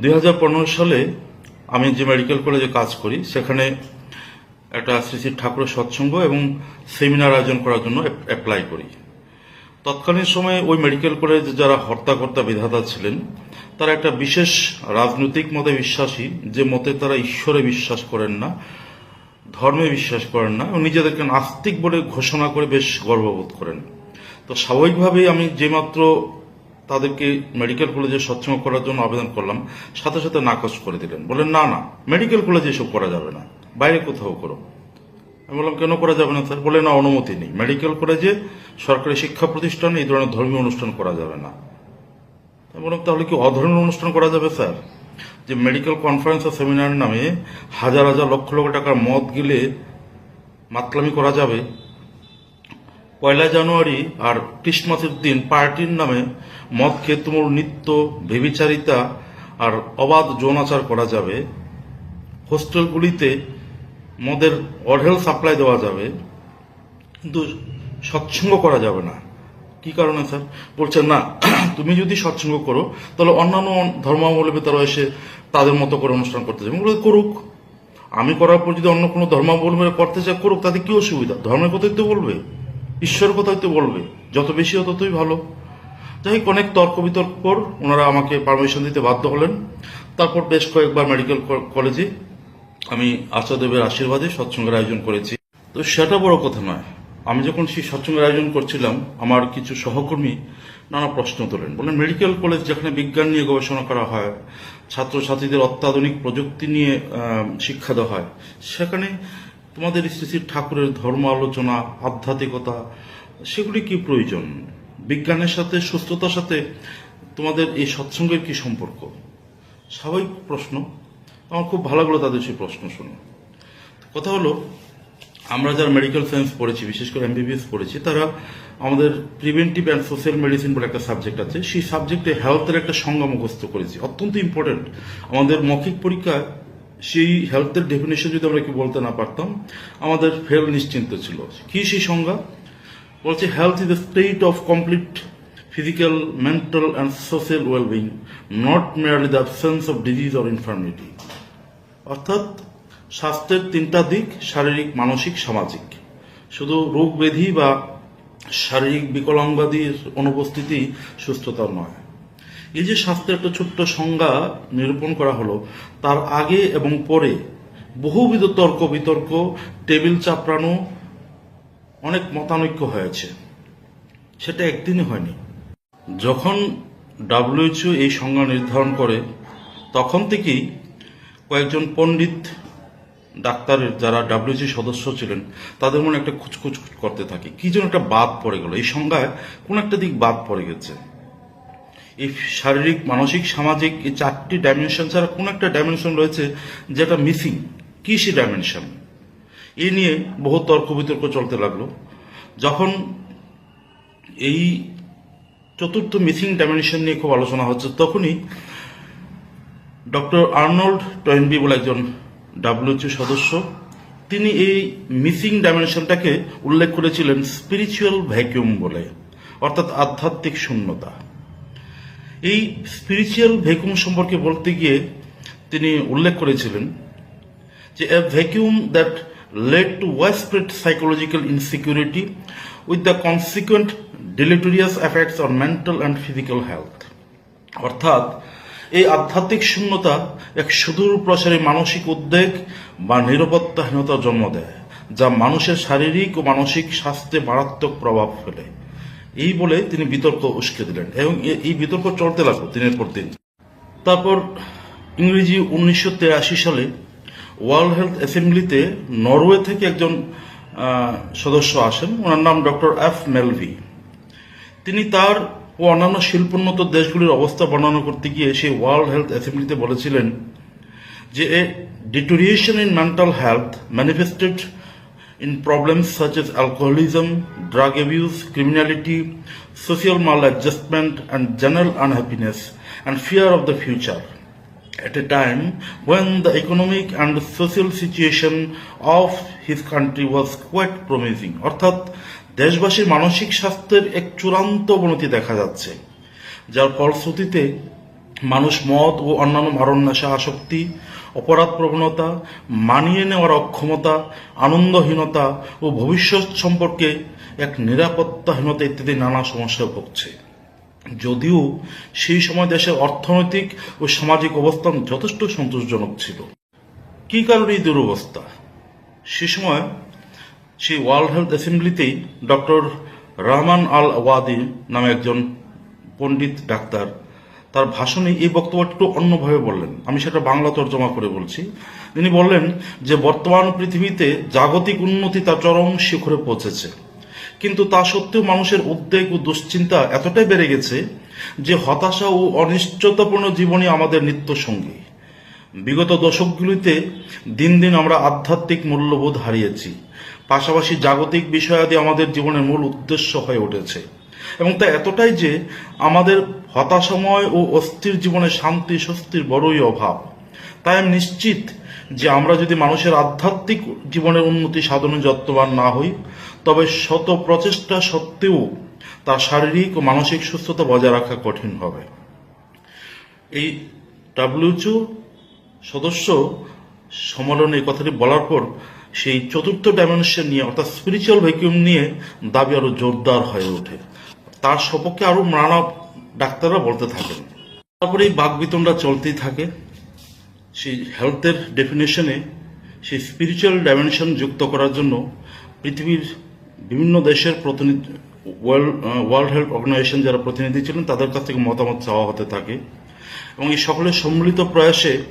দুই হাজার পনেরো সালে আমি যে মেডিকেল কলেজে কাজ করি, সেখানে একটা শ্রী শ্রী ঠাকুরের সৎসঙ্গ এবং সেমিনার আয়োজন করার জন্য অ্যাপ্লাই করি। তৎকালীন সময়ে ওই মেডিকেল কলেজে যারা হর্তাকর্তা বিধাতা ছিলেন, তারা একটা বিশেষ রাজনৈতিক মতে বিশ্বাসী, যে মতে তারা ঈশ্বরে বিশ্বাস করেন না, ধর্মে বিশ্বাস করেন না, এবং নিজেদেরকে নাস্তিক বলে ঘোষণা করে বেশ গর্ববোধ করেন। তো স্বাভাবিকভাবেই আমি যেমাত্র তাদেরকে মেডিকেল কলেজে সচ্ছম করার জন্য আবেদন করলাম। সাথে সাথে নাকচ করে দিলেন। বলেন না না মেডিকেল কলেজে এসব করা যাবে না। বাইরে কোথাও করো। আমি বললাম, কেন করা যাবে না, স্যার? বলে না, অনুমতি নেই। মেডিকেল কলেজে সরকারি শিক্ষা প্রতিষ্ঠানে, এই ধরনের ধর্মীয় অনুষ্ঠান করা যাবে না। বললাম, তাহলে কি অধর্মীয় অনুষ্ঠান করা যাবে, স্যার? যে মেডিকেল কনফারেন্স ও সেমিনার নামে হাজার হাজার, লক্ষ লক্ষ টাকার মদ গিলে মাতলামি করা যাবে। পয়লা জানুয়ারি আর ক্রিসমাসের দিন পার্টির নামে মদ খেয়ে তুমুল নৃত্য বেবিচারিতা আর অবাধ যৌনাচার করা যাবে। হোস্টেলগুলিতে মদের অঢেল সাপ্লাই দেওয়া যাবে। কিন্তু সৎসঙ্গ করা যাবে না। কি কারণে, স্যার? বলছেন, না, তুমি যদি সৎসঙ্গ করো, তাহলে অন্যান্য ধর্মাবলম্বী তারা এসে তাদের মতো করে অনুষ্ঠান করতে যাবে। বলে করুক। আমি করার পর যদি অন্য কোনো ধর্মাবলম্বী করতে চায়, করুক। তাদের কি অসুবিধা? ধর্মের কথাই তো বলবে। ঈশ্বরের কথাই তো বলবে। যত বেশি হয় ততই ভালো। যাই হোক, অনেক তর্ক বিতর্ক পর ওনারা আমাকে পারমিশন দিতে বাধ্য হলেন। তারপর বেশ কয়েকবার মেডিকেল কলেজে আমি আচার্যদেবের আশীর্বাদে সৎসঙ্গের আয়োজন করেছি। তো সেটা বড় কথা নয়। আমি যখন সেই সৎসঙ্গের আয়োজন করছিলাম, আমার কিছু সহকর্মী নানা প্রশ্ন তোলেন। বলেন মেডিকেল কলেজ যেখানে বিজ্ঞান নিয়ে গবেষণা করা হয়, ছাত্রছাত্রীদের অত্যাধুনিক প্রযুক্তি নিয়ে শিক্ষা দেওয়া হয়, সেখানে তোমাদের শ্রী ঠাকুরের ধর্ম আলোচনা আধ্যাত্মিকতা, সেগুলি কি প্রয়োজন? বিজ্ঞানের সাথে, সুস্থতার সাথে তোমাদের এই সৎসঙ্গের কি সম্পর্ক? স্বাভাবিক প্রশ্ন। আমার খুব ভালো লাগল তাদের সেই প্রশ্ন শুনে। কথা হলো, আমরা যারা মেডিকেল সায়েন্স পড়েছি, বিশেষ করে এমবিবিএস পড়েছি, তারা আমাদের প্রিভেন্টিভ অ্যান্ড সোশ্যাল মেডিসিন বলে একটা সাবজেক্ট আছে। সেই সাবজেক্টে হেলথের একটা সংজ্ঞা মুখস্থ করেছি। অত্যন্ত ইম্পর্টেন্ট আমাদের মৌখিক পরীক্ষায় সেই হেলথের ডেফিনেশন যদি আমরা কি বলতে না পারতাম, আমাদের ফেল নিশ্চিন্ত ছিল। কি সেই সংজ্ঞা? বলছে health is the state of complete physical mental and social wellbeing not merely the absence of disease or infirmity অর্থাৎ, স্বাস্থ্যের তিনটা দিক, শারীরিক, মানসিক, সামাজিক। শুধু রোগ ব্যাধি বা শারীরিক বিকলাঙ্গাদির অনুপস্থিতি সুস্থতার নয়। এই যে স্বাস্থ্যের একটা ছোট্ট সংজ্ঞা নিরূপণ করা হলো, তার আগে এবং পরে বহুবিধ তর্ক বিতর্ক টেবিল চাপড়ানো অনেক মতানৈক্য হয়েছে। সেটা একদিনই হয়নি। যখন ডাব্লিউএইচও এই সংজ্ঞা নির্ধারণ করে, তখন থেকেই কয়েকজন পণ্ডিত ডাক্তারের যারা ডাব্লিউজি সদস্য ছিলেন, তাদের মনে একটা খুচখুচ করতে থাকে। কি যেন একটা বাদ পড়ে গেল। এই সংজ্ঞায় কোন একটা দিক বাদ পড়ে গেছে। এই শারীরিক, মানসিক, সামাজিক এই চারটি ডাইমেনশন ছাড়া কোন একটা ডাইমেনশন রয়েছে যেটা মিসিং কি সে ডাইমেনশন এই নিয়ে বহু তর্ক বিতর্ক চলতে লাগল। যখন এই চতুর্থ মিসিং ডাইমেনশন নিয়ে খুব আলোচনা হচ্ছে, তখনই ডক্টর আর্নল্ড টয়েনবি বলে একজন ডাব্লিউএচও সদস্য, তিনি এই মিসিং ডাইমেনশনটাকে উল্লেখ করেছিলেন স্পিরিচুয়াল ভ্যাকিউম বলে, অর্থাৎ আধ্যাত্মিক শূন্যতা। এই স্পিরিচুয়াল ভ্যাকুয়াম সম্পর্কে বলতে গিয়ে তিনি উল্লেখ করেছিলেন যে, a vacuum that led to widespread psychological insecurity with the consequent deleterious effects on mental and physical health. অর্থাৎ, এই আধ্যাত্মিক শূন্যতা এক সুদূর প্রসারী মানসিক উদ্বেগ বা নিরাপত্তাহীনতার জন্ম দেয়, যা মানুষের শারীরিক ও মানসিক স্বাস্থ্যে মারাত্মক প্রভাব ফেলে। এই বলে তিনি বিতর্ক উস্কে দিলেন এবং এই বিতর্ক চলতে লাগল দিনের পর দিন। তারপর ইংরেজি উনিশশো সালে ওয়ার্ল্ড হেলথ অ্যাসেম্বলিতে নরওয়ে থেকে একজন সদস্য আসেন। ওনার নাম ডক্টর এফ মেলভি। তিনি তার ও অন্যান্য শিল্পোন্নত দেশগুলির অবস্থা বর্ণনা করতে গিয়ে সেই ওয়ার্ল্ড হেলথ অ্যাসেম্বলিতে বলেছিলেন যে a deterioration in mental health manifested in problems such as alcoholism drug abuse criminality social maladjustment and general unhappiness and fear of the future At a time when the economic and social situation of his country was quite promising. অর্থাৎ দেশবাসীর মানসিক স্বাস্থ্যের এক চূড়ান্ত অবনতি দেখা যাচ্ছে, যার ফলশ্রুতিতে মানুষ মদ ও অন্যান্য মারণ নেশা, আসক্তি, অপরাধ প্রবণতা মানিয়ে নেওয়ার অক্ষমতা, আনন্দহীনতা ও ভবিষ্যৎ সম্পর্কে এক নিরাপত্তাহীনতা ইত্যাদি নানা সমস্যা ভুগছে যদিও সেই সময় দেশের অর্থনৈতিক ও সামাজিক অবস্থান যথেষ্ট সন্তোষজনক ছিল। কি কারণে এই দুরবস্থা? সে সময় সেই ওয়ার্ল্ড হেলথ অ্যাসেম্বলিতেই ডক্টর রহমান আল ওয়াদি নামে একজন পণ্ডিত ডাক্তার, তার ভাষণে এই বক্তব্যটা একটু অন্যভাবে বললেন। আমি সেটা বাংলা তর্জমা করে বলছি। তিনি বললেন যে, বর্তমান পৃথিবীতে জাগতিক উন্নতি তার চরম শিখরে পৌঁছেছে। কিন্তু তা সত্ত্বেও মানুষের উদ্বেগ ও দুশ্চিন্তা এতটাই বেড়ে গেছে যে হতাশা ও অনিশ্চয়তাপূর্ণ জীবনই আমাদের নিত্য সঙ্গী বিগত দশকগুলিতে দিন দিন আমরা আধ্যাত্মিক মূল্যবোধ হারিয়েছি। পাশাপাশি জাগতিক বিষয়াদি আমাদের জীবনের মূল উদ্দেশ্য হয়ে উঠেছে। এবং তা এতটাই যে আমাদের হতাশাময় ও অস্থির জীবনে শান্তি, স্বস্তির বড়ই অভাব। তাই আমি নিশ্চিত যে আমরা যদি মানুষের আধ্যাত্মিক জীবনের উন্নতি সাধনে যত্নবান না হই তবে শত প্রচেষ্টা সত্ত্বেও তার শারীরিক ও মানসিক সুস্থতা বজায় রাখা কঠিন হবে। এই ডাব্লিউচও সদস্য সম্মেলনে এই কথাটি বলার পর সেই চতুর্থ ডাইমেনশন নিয়ে, অর্থাৎ স্পিরিচুয়াল ভ্যাকিউম নিয়ে দাবি আরও জোরদার হয়ে ওঠে। তার সপক্ষে আরও নানা ডাক্তাররা বলতে থাকেন। তারপরে এই বাকবিতনটা চলতেই থাকে। সেই হেলথের ডেফিনেশনে সেই স্পিরিচুয়াল ডাইমেনশন যুক্ত করার জন্য পৃথিবীর বিভিন্ন দেশের প্রতিনিধি ওয়ার্ল্ড ওয়ার্ল্ড হেলথ অর্গানাইজেশন যারা প্রতিনিধি ছিলেন, তাদের কাছ থেকে মতামত চাওয়া হতে থাকে। এবং এই সকলের সম্মিলিত প্রয়াসে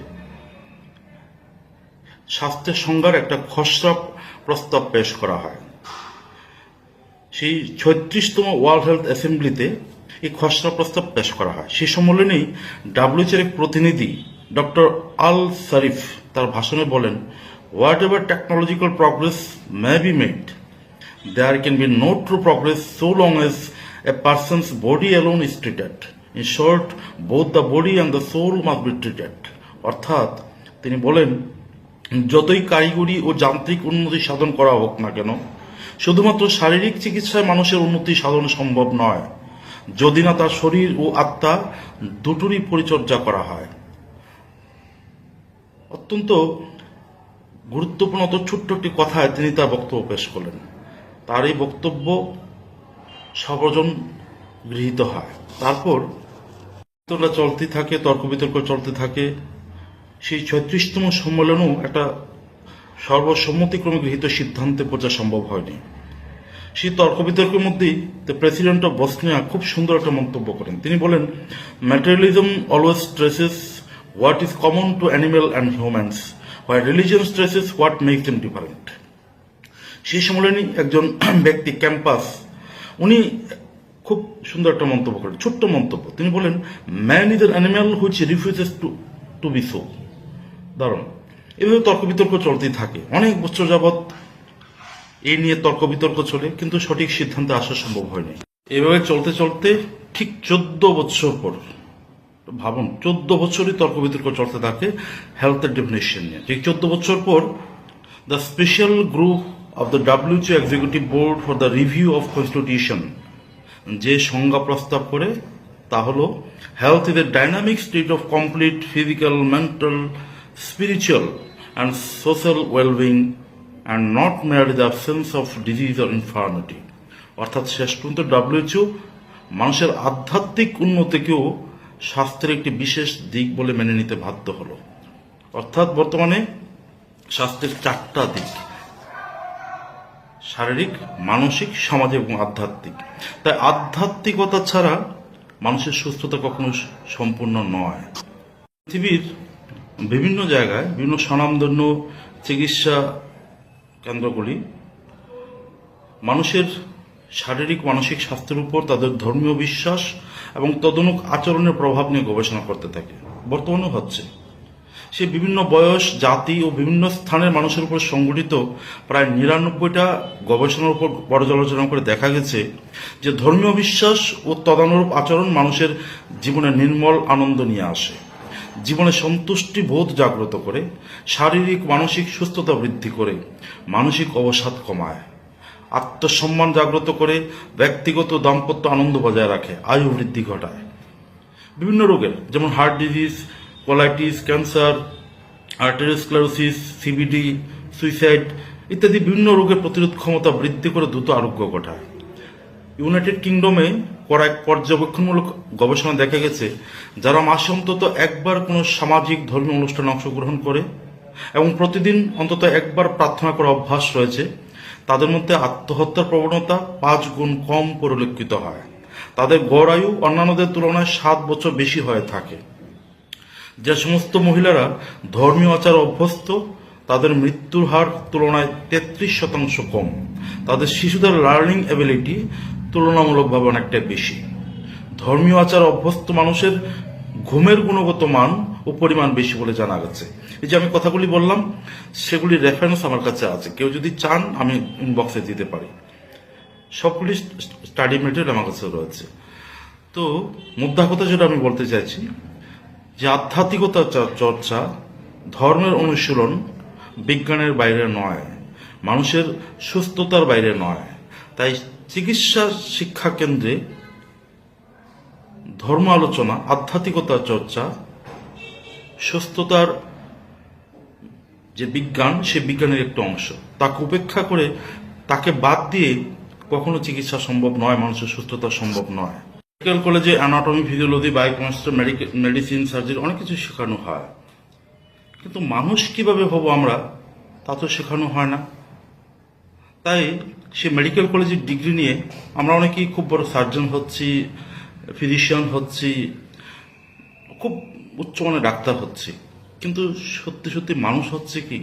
স্বাস্থ্যের সংজ্ঞার একটা খসড়া প্রস্তাব পেশ করা হয়। সেই ছত্রিশতম ওয়ার্ল্ড হেলথ অ্যাসেম্বলিতে এই খসড়া প্রস্তাব পেশ করা হয়। সেই সম্মেলনেই ডাব্লিউচের এক প্রতিনিধি ডক্টর আল শরীফ তার ভাষণে বলেন whatever technological progress may be made there can be no true progress so long as a person's body alone is treated. In short, both the body and the soul must be treated. অর্থাৎ তিনি বলেন যতই কারিগরি ও যান্ত্রিক উন্নতি সাধন করা হোক না কেন শুধুমাত্র শারীরিক চিকিৎসায় মানুষের উন্নতি সাধন সম্ভব নয় যদি না তার শরীর ও আত্মা দুটোরই পরিচর্যা করা হয় অত্যন্ত গুরুত্বপূর্ণ অত ছোট্ট একটি কথায় তিনি তার বক্তব্য পেশ করলেন তার এই বক্তব্য সর্বজন গৃহীত হয়। তারপর চলতে থাকে, তর্ক বিতর্ক চলতে থাকে। সেই ছত্রিশতম সম্মেলনও একটা সর্বসম্মতিক্রমে গৃহীত সিদ্ধান্তে পৌঁছা সম্ভব হয়নি। সেই তর্ক বিতর্কের মধ্যেই দ্য প্রেসিডেন্ট অফ বসনিয়া খুব সুন্দর একটা মন্তব্য করেন। তিনি বলেন materialism always stresses what is common to animal and humans why religion stresses what make them different সেই সম্মেলনে একজন ব্যক্তি, ক্যাম্পাস, উনি খুব সুন্দর একটা মন্তব্য করেন, ছোট্ট মন্তব্য। তিনি বলেন man is an animal which refuses to to be so দারুণ। এভাবে তর্ক বিতর্ক চলতেই থাকে। অনেক বছর যাবৎ এই নিয়ে তর্ক বিতর্ক চলে, কিন্তু সঠিক সিদ্ধান্তে আসা সম্ভব হয়নি এভাবে চলতে চলতে ঠিক চোদ্দ বছর পর, ভাবুন, চোদ্দ বছরই তর্ক বিতর্ক চলতে থাকে হেলথের ডেফিনেশন নিয়ে। ঠিক চোদ্দ বছর পর the special group of the WTO executive board for the review of constitution যে সংজ্ঞা প্রস্তাব করে, তা হল health is a dynamic state of complete physical mental spiritual and social wellbeing and not mere the absence of disease or infirmity অর্থাৎ শেষ পর্যন্ত WHO মানুষের আধ্যাত্মিক উন্নতিকেও স্বাস্থ্যের একটি বিশেষ দিক বলে মেনে নিতে বাধ্য হলো। অর্থাৎ বর্তমানে স্বাস্থ্যের চারটা দিক। শারীরিক, মানসিক সামাজিক এবং আধ্যাত্মিক। তাই আধ্যাত্মিকতা ছাড়া মানুষের সুস্থতা কখনো সম্পূর্ণ নয়। পৃথিবীর বিভিন্ন জায়গায় বিভিন্ন স্বনামধন্য চিকিৎসা কেন্দ্রগুলি মানুষের শারীরিক, মানসিক স্বাস্থ্যের উপর তাদের ধর্মীয় বিশ্বাস এবং তদনুক আচরণের প্রভাব নিয়ে গবেষণা করতে থাকে। বর্তমানেও হচ্ছে। সে বিভিন্ন বয়স, জাতি ও বিভিন্ন স্থানের মানুষের উপর সংগঠিত। প্রায় নিরানব্বইটা গবেষণার উপর পর্যালোচনা করে দেখা গেছে যে ধর্মীয় বিশ্বাস ও তদানুরূপ আচরণ মানুষের জীবনে নির্মল আনন্দ নিয়ে আসে। জীবনে সন্তুষ্টি বোধ জাগ্রত করে, শারীরিক, মানসিক সুস্থতা বৃদ্ধি করে, মানসিক অবসাদ কমায়, আত্মসম্মান জাগ্রত করে, ব্যক্তিগত দাম্পত্য আনন্দ বজায় রাখে, আয়ু বৃদ্ধি ঘটায়। বিভিন্ন রোগের, যেমন heart disease colitis cancer arteriosclerosis CVD suicide ইত্যাদি বিভিন্ন রোগের প্রতিরোধ ক্ষমতা বৃদ্ধি করে দ্রুত আরোগ্য ঘটায়। ইউনাইটেড কিংডমে করা এক পর্যবেক্ষণমূলক গবেষণা দেখা গেছে, যারা মাসে অন্তত একবার কোনো সামাজিক ধর্মীয় অনুষ্ঠানে অংশগ্রহণ করে এবং প্রতিদিন অন্তত একবার প্রার্থনা করার অভ্যাস রয়েছে, তাদের মধ্যে আত্মহত্যার প্রবণতা পাঁচ গুণ কম পরিলক্ষিত হয়। তাদের গড় আয়ু অন্যান্যদের তুলনায় সাত বছর বেশি হয়ে থাকে। যে সমস্ত মহিলারা ধর্মীয় আচার অভ্যস্ত, তাদের মৃত্যুর হার তুলনায় তেত্রিশ শতাংশ কম। তাদের শিশুদের লার্নিং অ্যাবিলিটি তুলনামূলকভাবে অনেকটাই বেশি। ধর্মীয় আচার অভ্যস্ত মানুষের ঘুমের গুণগত মান ও পরিমাণ বেশি বলে জানা গেছে। এই যে আমি কথাগুলি বললাম, সেগুলির রেফারেন্স আমার কাছে আছে। কেউ যদি চান, আমি ইনবক্সে দিতে পারি। সবগুলি স্টাডি মেটেরিয়াল আমার কাছে রয়েছে। তো মুদ্রা কথা যেটা আমি বলতে চাইছি যে আধ্যাত্মিকতা চর্চা, ধর্মের অনুশীলন বিজ্ঞানের বাইরে নয়, মানুষের সুস্থতার বাইরে নয়। তাই চিকিৎসা শিক্ষা কেন্দ্রে ধর্ম আলোচনা আধ্যাত্মিকতার চর্চা, সুস্থতার যে বিজ্ঞান, সে বিজ্ঞানের একটা অংশ। তাকে উপেক্ষা করে তাকে বাদ দিয়ে কখনো চিকিৎসা সম্ভব নয়, মানুষের সুস্থতা সম্ভব নয়। মেডিকেল কলেজে anatomy physiology biochemistry medicine surgery অনেক কিছু শেখানো হয়। কিন্তু মানুষ কীভাবে হব আমরা, তা তো শেখানো হয় না। তাই সে মেডিকেল কলেজের ডিগ্রি নিয়ে আমরা অনেকেই খুব বড় সার্জন হচ্ছি ফিজিশিয়ান হচ্ছি, খুব উচ্চমানের ডাক্তার হচ্ছি। কিন্তু সত্যি সত্যি মানুষ হচ্ছে কি?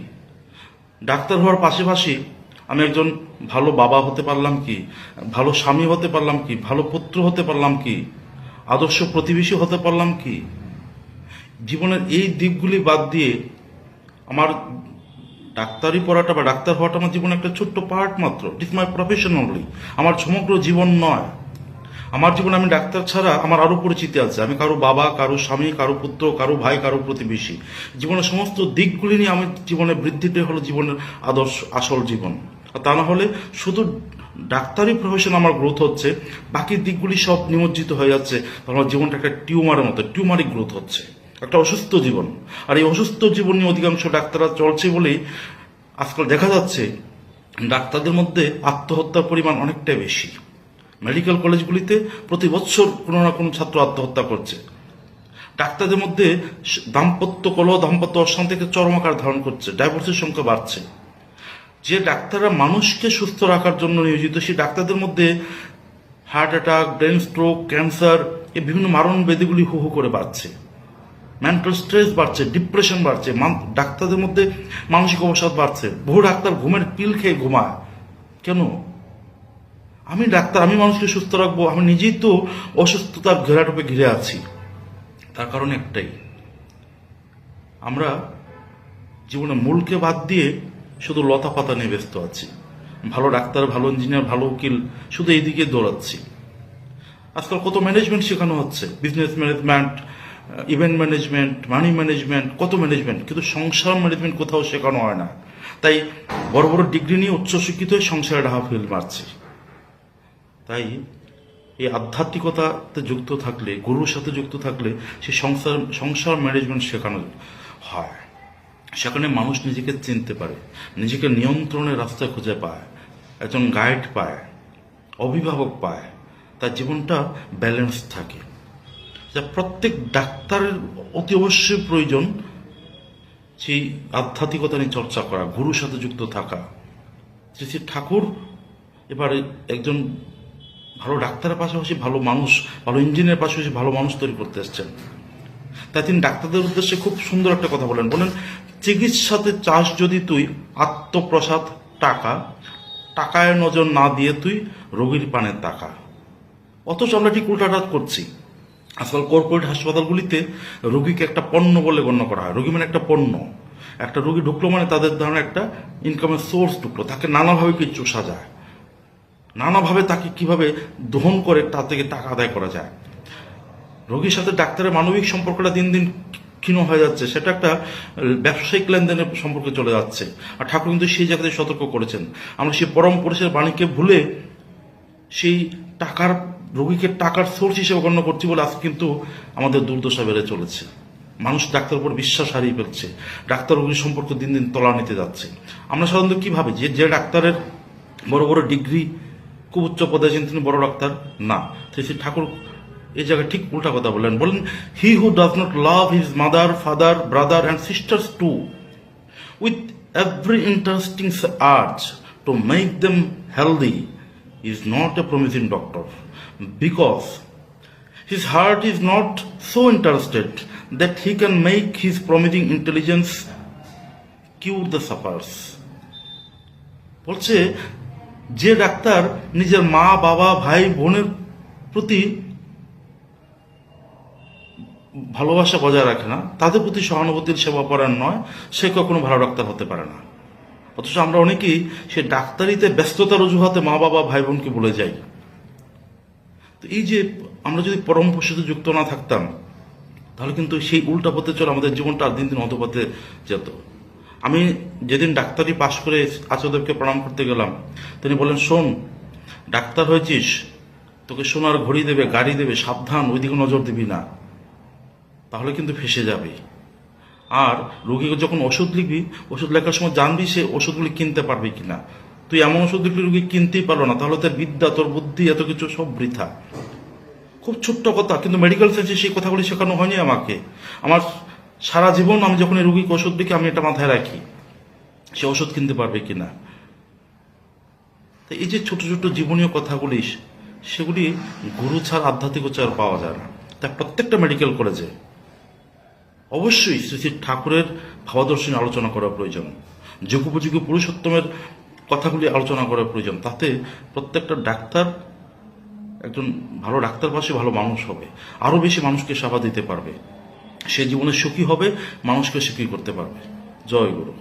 ডাক্তার হওয়ার পাশাপাশি আমি একজন ভালো বাবা হতে পারলাম কি? ভালো স্বামী হতে পারলাম কি? ভালো পুত্র হতে পারলাম কি? আদর্শ প্রতিবেশী হতে পারলাম কি? জীবনের এই দিকগুলি বাদ দিয়ে আমার ডাক্তারি পড়াটা বা ডাক্তার হওয়াটা আমার জীবনে একটা ছোট্ট পার্ট মাত্র। ইট মাই প্রফেশন অনলি আমার সমগ্র জীবন নয়। আমার জীবনে আমি ডাক্তার ছাড়া আমার আরও পরিচিতি আছে। আমি কারও বাবা, কারও স্বামী, কারও পুত্র, কারও ভাই, কারও প্রতিবেশী। জীবনের সমস্ত দিকগুলি নিয়ে আমি জীবনে বৃদ্ধিটাই হলো জীবনের আদর্শ, আসল জীবন। তা না হলে শুধু ডাক্তারি প্রফেশন আমার গ্রোথ হচ্ছে, বাকি দিকগুলি সব নিমজ্জিত হয়ে যাচ্ছে, আমার জীবনটা একটা টিউমারের মতো, টিউমারিক গ্রোথ হচ্ছে। একটা অসুস্থ জীবন। আর এই অসুস্থ জীবন নিয়ে অধিকাংশ ডাক্তাররা চলছে বলেই আজকাল দেখা যাচ্ছে, ডাক্তারদের মধ্যে আত্মহত্যার পরিমাণ অনেকটাই বেশি। মেডিকেল কলেজগুলিতে প্রতি বছর কোনো না কোনো ছাত্র আত্মহত্যা করছে। ডাক্তারদের মধ্যে দাম্পত্য কলহ, দাম্পত্য অশান্তিকে চরম আকার ধারণ করছে ডাইভোর্সের সংখ্যা বাড়ছে। যে ডাক্তাররা মানুষকে সুস্থ রাখার জন্য নিয়োজিত, সেই ডাক্তারদের মধ্যে heart attack brain stroke cancer এ বিভিন্ন মারণ ব্যাধিগুলি হু হু করে বাড়ছে। মেন্টাল স্ট্রেস বাড়ছে ডিপ্রেশন বাড়ছে ডাক্তারদের মধ্যে মানসিক অবসাদ বাড়ছে। বহু ডাক্তার ঘুমের পিল খেয়ে ঘুমায়। কেন? আমি ডাক্তার, আমি মানুষকে সুস্থ রাখব, আমি নিজেই তো অসুস্থতার ঘেরাটোপে ঘিরে আছি। তার কারণ একটাই। আমরা জীবনে মূলকে বাদ দিয়ে শুধু লতা পাতা নিয়ে ব্যস্ত আছি। ভালো ডাক্তার, ভালো ইঞ্জিনিয়ার ভালো উকিল, শুধু এইদিকে দৌড়াচ্ছি। আজকাল কত ম্যানেজমেন্ট শেখানো হচ্ছে। Business management event management money management কত ম্যানেজমেন্ট কিন্তু সংসার ম্যানেজমেন্ট কোথাও শেখানো হয় না। তাই বড় বড় ডিগ্রি নিয়ে উচ্চশিক্ষিত হয়ে সংসারে ডাহা ফেল মারছে। তাই এই আধ্যাত্মিকতাতে যুক্ত থাকলে, গুরুর সাথে যুক্ত থাকলে সে সংসার সংসার ম্যানেজমেন্ট শেখানো হয়। সেখানে মানুষ নিজেকে চিনতে পারে, নিজেকে নিয়ন্ত্রণের রাস্তা খুঁজে পায়, একজন গাইড পায়, অভিভাবক পায়, তার জীবনটা ব্যালেন্স থাকে। যা প্রত্যেক ডাক্তারের অতি অবশ্যই প্রয়োজন, সেই আধ্যাত্মিকতা নিয়ে চর্চা করা, গুরুর সাথে যুক্ত থাকা। শ্রী শ্রী ঠাকুর এবারে একজন ভালো ডাক্তারের পাশাপাশি ভালো মানুষ, ভালো ইঞ্জিনিয়ার পাশাপাশি ভালো মানুষ তৈরি করতে এসছেন। তাই তিনি ডাক্তারদের উদ্দেশ্যে খুব সুন্দর একটা কথা বলেন। বলেন, চিকিৎসাতে চাষ যদি তুই, আত্মপ্রসাদ টাকা, টাকায় নজর না দিয়ে তুই রোগীর পানের টাকা অথচ আমরা ঠিক উল্টাটা করছি। আজকাল কর্পোরেট হাসপাতালগুলিতে রোগীকে একটা পণ্য বলে গণ্য করা হয়। রোগী মানে একটা পণ্য। একটা রোগী ঢুকলো মানে তাদের ধারণা একটা ইনকামের সোর্স ঢুকলো। তাকে নানাভাবে কি চোষা যায় নানাভাবে তাকে কীভাবে দহন করে তা থেকে টাকা আদায় করা যায়। রোগীর সাথে ডাক্তারের মানবিক সম্পর্কটা দিন দিন ক্ষীণ হয়ে যাচ্ছে, সেটা একটা ব্যবসায়িক লেনদেনের সম্পর্কে চলে যাচ্ছে। আর ঠাকুর কিন্তু সেই জায়গাতে সতর্ক করেছেন। আমরা সেই পরম পুরুষের বাণীকে ভুলে সেই টাকার, রোগীকে টাকার সোর্স হিসেবে গণ্য করছি বলে আজ কিন্তু আমাদের দুর্দশা বেড়ে চলেছে। মানুষ ডাক্তার উপর বিশ্বাস হারিয়ে ফেলছে। ডাক্তার রোগীর সম্পর্ক দিন দিন তলা নিতে যাচ্ছে। আমরা সাধারণত কি ভাবি যে যে ডাক্তারের বড় বড় ডিগ্রি খুব উচ্চ পদে আছেন তিনি বড় ডাক্তার না। শ্রী ঠাকুর এই জায়গায় ঠিক উল্টা কথা বললেন বলেন he who does not love his mother father brother and sisters too with every interesting urge to make them healthy is not a promising doctor because his heart is not so interested that he can make his promising intelligence cure the sufferers বলছে যে doctor নিজের মা বাবা ভাই বোনের প্রতি ভালোবাসা বজায় রাখে না, তাদের প্রতি সহানুভূতির সেবা পরায়ণ নয়, সে কখনো ভালো ডাক্তার হতে পারে না। অথচ আমরা অনেকেই সে ডাক্তারিতে ব্যস্ততার অজুহাতে মা বাবা, ভাই বোনকে বলে যাই। তো এই যে আমরা যদি পরম সাথে যুক্ত না থাকতাম, তাহলে কিন্তু সেই উল্টা পথে চলে আমাদের জীবনটা আর দিন দিন অধপথে যেত। আমি যেদিন ডাক্তারি পাশ করে আচার্যদেবকে প্রণাম করতে গেলাম, তিনি বলেন শোন, ডাক্তার হয়েছিস, তোকে সোনার ঘড়ি দেবে, গাড়ি দেবে, সাবধান, ওইদিকে নজর দিবি না। তাহলে কিন্তু ফেসে যাবে আর রোগীকে যখন ওষুধ লিখবি, ওষুধ লেখার সময় জানবি সে ওষুধগুলি কিনতে পারবে কিনা। তুই এমন ওষুধ লিখলি রোগী কিনতেই পারল না, তাহলে তার বিদ্যা, তোর বুদ্ধি, এত কিছু সব বৃথা। খুব ছোট্ট কথা, কিন্তু মেডিকেল সায়েন্সে সেই কথাগুলি শেখানো হয়নি আমাকে। আমার সারা জীবন আমি যখন এই রোগীকে ওষুধ লিখি, আমি এটা মাথায় রাখি, সে ওষুধ কিনতে পারবে কিনা। তো এই যে ছোট ছোট জীবনীয় কথাগুলি, সেগুলি গুরু ছাড়া আধ্যাত্মিক উচ্চার পাওয়া যায় না। তা প্রত্যেকটা মেডিকেল কলেজে অবশ্যই শ্রী শ্রী ঠাকুরের নিয়ে আলোচনা করা প্রয়োজন। যুগোপযোগী পুরুষোত্তমের কথাগুলি আলোচনা করা প্রয়োজন। তাতে প্রত্যেকটা ডাক্তার, একজন ভালো ডাক্তার পাশে ভালো মানুষ হবে। আরও বেশি মানুষকে সেবা দিতে পারবে। সে জীবনে সুখী হবে, মানুষকে সুখী করতে পারবে। জয় গুরু।